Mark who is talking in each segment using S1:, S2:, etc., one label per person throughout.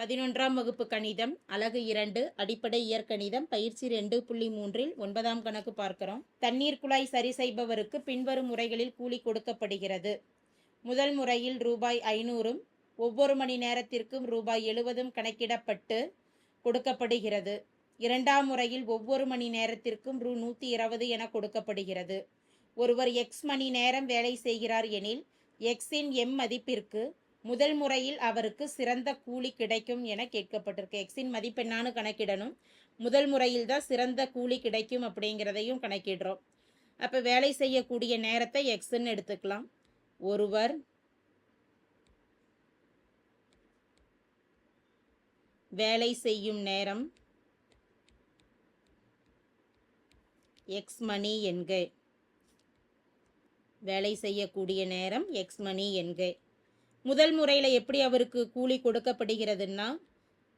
S1: பதினொன்றாம் வகுப்பு கணிதம் அலகு இரண்டு அடிப்படை இயற்கணிதம் பயிற்சி ரெண்டு புள்ளி மூன்றில் ஒன்பதாம் கணக்கு பார்க்கிறோம். தண்ணீர் குழாய் சரி செய்பவருக்கு பின்வரும் முறைகளில் கூலி கொடுக்கப்படுகிறது. முதல் முறையில் ரூபாய் ஐநூறும் ஒவ்வொரு மணி நேரத்திற்கும் ரூபாய் எழுபதும் கணக்கிடப்பட்டு கொடுக்கப்படுகிறது. இரண்டாம் முறையில் ஒவ்வொரு மணி நேரத்திற்கும் ரூ. நூற்றி இருபது என கொடுக்கப்படுகிறது. ஒருவர் எக்ஸ் மணி நேரம் வேலை செய்கிறார் எனில் எக்ஸின் எம் மதிப்பிற்கு முதல் முறையில் அவருக்கு சிறந்த கூலி கிடைக்கும் என கேட்கப்பட்டிருக்கு. எக்ஸின் மதிப்பெண்ணான்னு கணக்கிடணும். முதல் முறையில் தான் சிறந்த கூலி கிடைக்கும் அப்படிங்கிறதையும் கணக்கிடுறோம். அப்போ வேலை செய்யக்கூடிய நேரத்தை எக்ஸ்ன்னு எடுத்துக்கலாம். ஒருவர் வேலை செய்யும் நேரம் எக்ஸ் மணி என்க. வேலை செய்யக்கூடிய நேரம் எக்ஸ் மணி என்க. முதல் முறையில் எப்படி அவருக்கு கூலி கொடுக்கப்படுகிறதுன்னா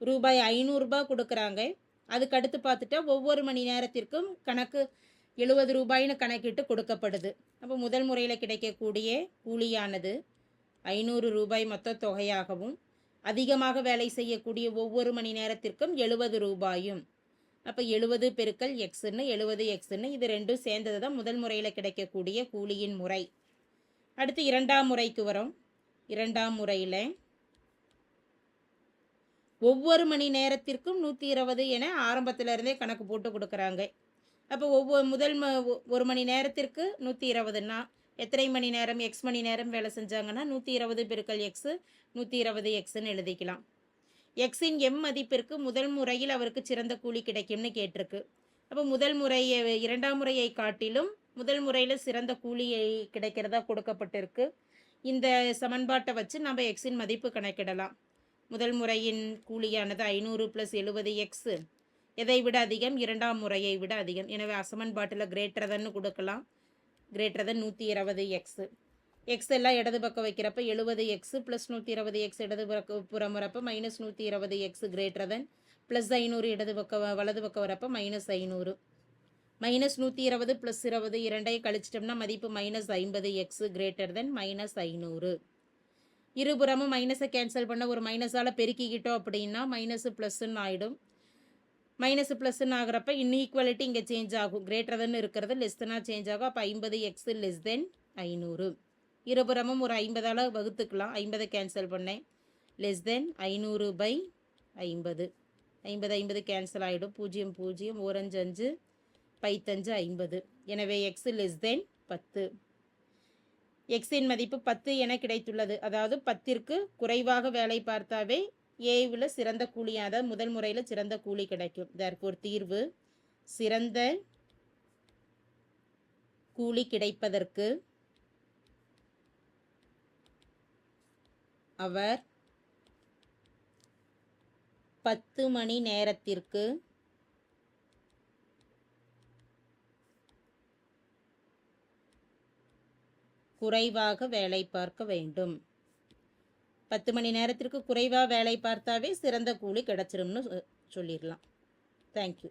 S1: ரூபாய் ஐநூறுரூபா கொடுக்குறாங்க. அதுக்கு அடுத்து பார்த்துட்டா ஒவ்வொரு மணி நேரத்திற்கும் கணக்கு எழுபது ரூபாய்னு கணக்கிட்டு கொடுக்கப்படுது. அப்போ முதல் முறையில் கிடைக்கக்கூடிய கூலியானது ஐநூறு ரூபாய் மொத்த தொகையாகவும் அதிகமாக வேலை செய்யக்கூடிய ஒவ்வொரு மணி நேரத்திற்கும் எழுபது ரூபாயும். அப்போ எழுபது பெருக்கல் எக்ஸ்ன்னு எழுபது எக்ஸ்ன்னு இது ரெண்டும் சேர்ந்தது தான் முதல் முறையில் கிடைக்கக்கூடிய கூலியின் முறை. அடுத்து இரண்டாம் முறைக்கு வரும். இரண்டாம் முறையில். ஒவ்வொரு மணி நேரத்திற்கும் நூற்றி இருபது என ஆரம்பத்துல இருந்தே கணக்கு போட்டு கொடுக்குறாங்க. அப்போ ஒவ்வொரு முதல் ம ஒரு மணி நேரத்திற்கு நூற்றி இருபதுன்னா எத்தனை மணி நேரம் எக்ஸ் மணி நேரம் வேலை செஞ்சாங்கன்னா நூற்றி இருபது பெருக்கல் எக்ஸு நூற்றி இருபது எக்ஸுன்னு எழுதிக்கலாம். எக்ஸின் எம் மதிப்பிற்கு முதல் முறையில் அவருக்கு சிறந்த கூலி கிடைக்கும்னு கேட்டிருக்கு. அப்போ முதல் முறையை இரண்டாம் முறையை காட்டிலும் முதல் முறையில் சிறந்த கூலியை கிடைக்கிறதா கொடுக்கப்பட்டிருக்கு. இந்த சமன்பாட்டை வச்சு நம்ம எக்ஸின் மதிப்பு கணக்கிடலாம். முதல் முறையின் கூலியானது ஐநூறு ப்ளஸ் எழுபது எக்ஸு எதை விட அதிகம்? இரண்டாம் முறையை விட அதிகம். எனவே அசமன்பாட்டில் கிரேட்டர் தன்னு கொடுக்கலாம். கிரேட்டர் தன் நூற்றி இருபது எக்ஸு எக்ஸ் எல்லாம் இடது பக்கம் வைக்கிறப்ப எழுபது எக்ஸு ப்ளஸ் நூற்றி இருபது எக்ஸ் இடது பக்கம் புறம் வரப்போ மைனஸ் நூற்றி இருபது எக்ஸ் கிரேட்டர் தன் ப்ளஸ் ஐநூறு இடது பக்கம் வலது பக்கம் வரப்போ மைனஸ் ஐநூறு. மைனஸ் நூற்றி இருபது ப்ளஸ் இருபது இரண்டையும் கழிச்சிட்டோம்னா மதிப்பு மைனஸ் ஐம்பது எக்ஸ் கிரேட்டர் தென் மைனஸ் ஐநூறு. இருபுறமும் மைனஸை கேன்சல் பண்ண ஒரு மைனஸால் பெருக்கிக்கிட்டோம் அப்படின்னா மைனஸு ப்ளஸ்ன்னு ஆகிடும் மைனஸ் ப்ளஸ்ன்னு ஆகிறப்ப இன்ஈக்குவாலிட்டி இங்கே சேஞ்ச் ஆகும். கிரேட்டர் தென் இருக்கிறது லெஸ் தென்னாக சேஞ்ச் ஆகும். அப்போ ஐம்பது எக்ஸ் லெஸ் தென் ஐநூறு. இருபுறமும் ஒரு ஐம்பதால் வகுத்துக்கலாம். ஐம்பதை கேன்சல் பண்ணேன். லெஸ் தென் ஐநூறு பை ஐம்பது. ஐம்பது ஐம்பது கேன்சல் ஆகிடும் பூஜ்ஜியம் பூஜ்ஜியம் ஓரஞ்சு அஞ்சு. பைத்தஞ்சு ஐம்பது. எனவே எக்ஸ் லெஸ் தென் பத்து. எக்ஸின் மதிப்பு பத்து என கிடைத்துள்ளது. அதாவது பத்திற்கு குறைவாக வேலை பார்த்தாவே ஏவில் சிறந்த கூலியாத முதல் முறையில் சிறந்த கூலி கிடைக்கும். தற்போர் தீர்வு சிறந்த கூலி கிடைப்பதற்கு அவர் பத்து மணி நேரத்திற்கு குறைவாக வேலை பார்க்க வேண்டும். பத்து மணி நேரத்திற்கு குறைவாக வேலை பார்த்தாவே சிறந்த கூலி கிடச்சிரும்னு சொல்லிடலாம் தேங்க்யூ